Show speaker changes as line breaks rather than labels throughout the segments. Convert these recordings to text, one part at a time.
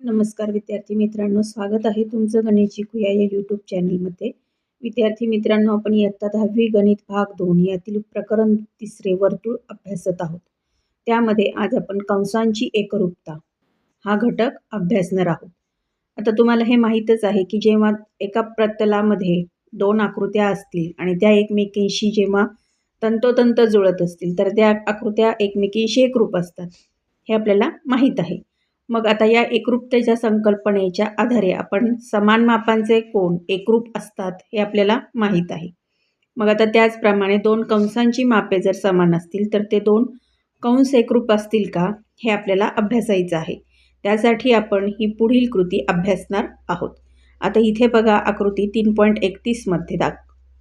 नमस्कार विद्यार्थी मित्रांनो स्वागत आहे तुमचं गणेश शिकूया या यूट्यूब चॅनलमध्ये विद्यार्थी मित्रांनो आपण इयत्ता दहावी गणित भाग दोन यातील प्रकरण तिसरे वर्तुळ अभ्यासत आहोत. त्यामध्ये आज आपण कंसांची एकरूपता हा घटक अभ्यासणार आहोत. आता तुम्हाला हे माहीतच आहे की जेव्हा एका प्रतलामध्ये दोन आकृत्या असतील आणि त्या एकमेकींशी जेव्हा तंतोतंत जुळत असतील तर त्या आकृत्या एकमेकींशी एकरूप असतात. हे आपल्याला माहीत आहे. मग आता या एकरूपतेच्या संकल्पनेच्या आधारे आपण समान मापांचे कोण एकरूप असतात हे आपल्याला माहीत आहे. मग आता त्याचप्रमाणे दोन कंसांची मापे जर समान असतील तर ते दोन कंस एकरूप असतील का हे आपल्याला अभ्यासायचं आहे. त्यासाठी आपण ही पुढील कृती अभ्यासणार आहोत. आता इथे बघा आकृती तीन पॉईंट एकतीसमध्ये दाख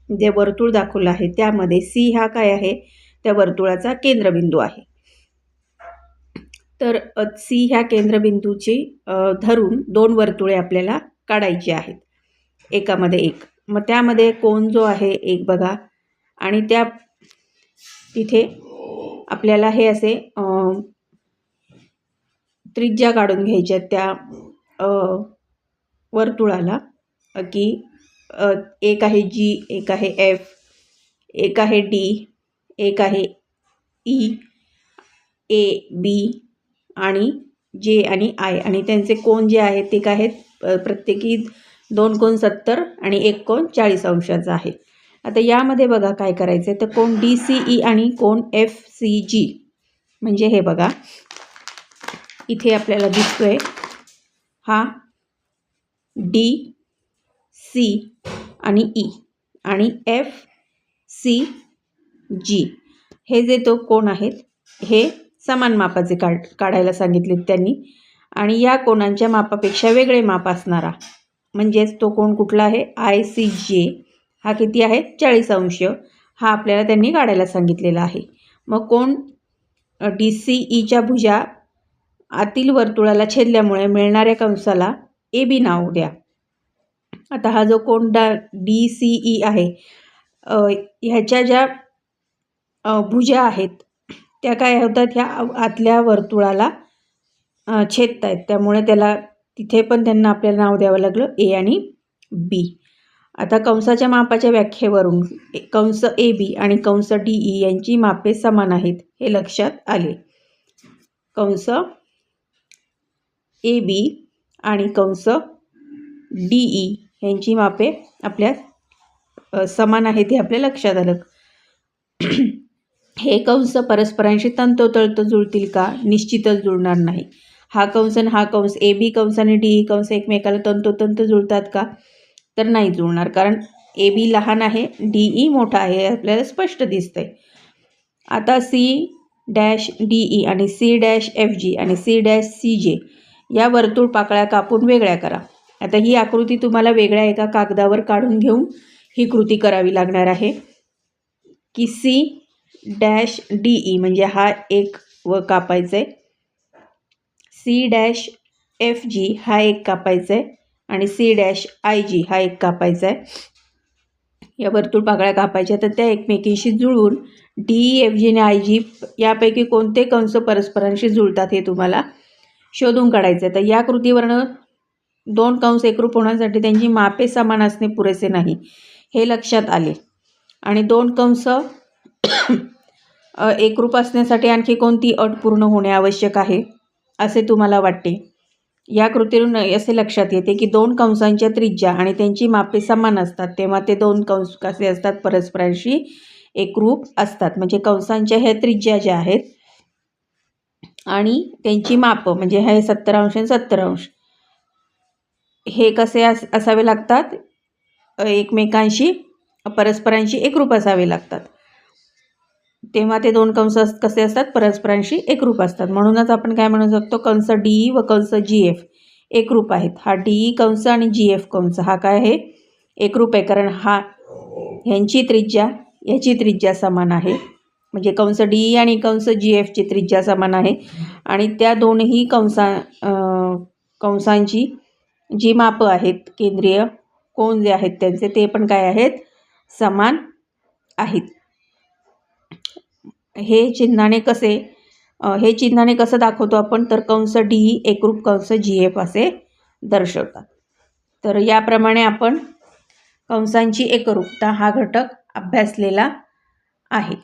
जे वर्तुळ दाखवलं आहे त्यामध्ये सी हा काय आहे? त्या वर्तुळाचा केंद्रबिंदू आहे. तर सी ह्या केंद्रबिंदूची धरून दोन वर्तुळे आपल्याला काढायची आहेत. एकामध्ये एक. मग त्यामध्ये कोण जो आहे एक बघा. आणि त्या तिथे आपल्याला हे असे त्रिज्या काढून घ्यायच्या त्या वर्तुळाला. की एक आहे जी एक आहे एफ एक आहे डी एक आहे ई ए बी आणि जे आणि आय. आणि त्यांचे कोण जे आहेत ते काय आहेत? प्रत्येकी दोन कोण सत्तर आणि एक कोण चाळीस अंशाचा आहे. आता यामध्ये बघा काय करायचं आहे तर कोण डी सी ई आणि कोण एफ सी जी. म्हणजे हे बघा. इथे आपल्याला दिसतोय हा डी सी आणि ई. आणि एफ सी जी. हे जे तो कोण आहेत हे समान मापाचे काढ काढायला सांगितले त्यांनी. आणि या कोणांच्या मापापेक्षा वेगळे माप असणारा म्हणजेच तो कोण कुठला आहे? आय सी जे. हा किती आहे? चाळीस अंश. हा आपल्याला त्यांनी काढायला सांगितलेला आहे. मग कोण? डी सी ईच्या भुजा आतील वर्तुळाला छेदल्यामुळे मिळणाऱ्या कंसाला ए बी नाव द्या. आता हा जो कोण डा डी सी ई आहे ह्याच्या ज्या भुजा आहेत त्या काय होतात ह्या आतल्या वर्तुळाला छेदत आहेत त्यामुळे त्याला तिथे पण त्यांना आपल्याला नाव द्यावं लागलं ए आणि बी. आता कंसाच्या मापाच्या व्याख्येवरून कंस ए बी आणि कंस डी ई यांची मापे समान आहेत हे लक्षात आले. कंस ए बी आणि कंस डी ई यांची मापे आपल्या समान आहेत हे आपल्या लक्षात आलं. हे कंस परस्परांशी तंतोतंत जुळतील का? निश्चितच जुळणार नाही. हा कंस आणि हा कंस ए बी कंस आणि डी ई कंस एकमेकाला तंतोतंत जुळतात का? तर नाही जुळणार कारण ए बी लहान आहे डी ई मोठा आहे आपल्याला स्पष्ट दिसतंय. आता सी डॅश डी ई आणि सी डॅश एफ जी आणि सी डॅश सी जे या वर्तुळ पाकळ्या कापून वेगळ्या करा. आता ही आकृती तुम्हाला वेगळ्या एका कागदावर काढून घेऊन ही कृती करावी लागणार आहे की सी डॅश डी ई म्हणजे हा एक व कापायचा आहे सी डॅश एफ जी हा एक कापायचा आहे आणि सी डॅश आय जी हा एक कापायचा आहे या वर्तुळ पाकळ्या कापायच्या तर त्या एकमेकींशी जुळवून डी एफ जी आणि आय जी यापैकी कोणते कंस परस्परांशी जुळतात हे तुम्हाला शोधून काढायचं आहे तर या कृतीवरनं दोन कंस एकरूप होण्यासाठी त्यांची मापे समान असणे पुरेसे नाही हे लक्षात आले. आणि दोन कंस एकरूप असण्यासाठी आणखी कोणती अट पूर्ण होणे आवश्यक आहे असे तुम्हाला वाटते? या कृतीवरून असे लक्षात येते की दोन कंसांच्या त्रिज्या आणि त्यांची मापे समान असतात तेव्हा ते दोन कंस कसे असतात? परस्परांशी एकरूप असतात. म्हणजे कंसांच्या ह्या त्रिज्या ज्या आहेत आणि त्यांची मापं म्हणजे हे सत्तर अंश आणि सत्तर अंश हे कसे अस असावे लागतात? एकमेकांशी परस्परांशी एकरूप असावे लागतात. तेव्हा ते दोन कंस कसे असतात? परस्परांशी एकरूप असतात. म्हणूनच आपण काय म्हणू शकतो? कंस डी व कंस जी एफ एकरूप आहेत. हा डी कंस आणि जी एफ कंस. हा काय आहे? एकरूप आहे. कारण हा ह्यांची त्रिज्या ह्याची त्रिज्या समान आहे. म्हणजे कंस डी आणि कंस जी एफची त्रिज्या समान आहे. आणि त्या दोनही कंसा कंसांची जी मापं आहेत केंद्रीय कोण जे आहेत त्यांचे ते पण काय आहेत? समान आहेत. हे चिन्हाने कसे हे चिन्हाने कसं दाखवतो आपण? तर कंस डी एकरूप कंस जी एफ असे दर्शवतात. तर याप्रमाणे आपण कंसांची एकरूपता हा घटक अभ्यासलेला आहे.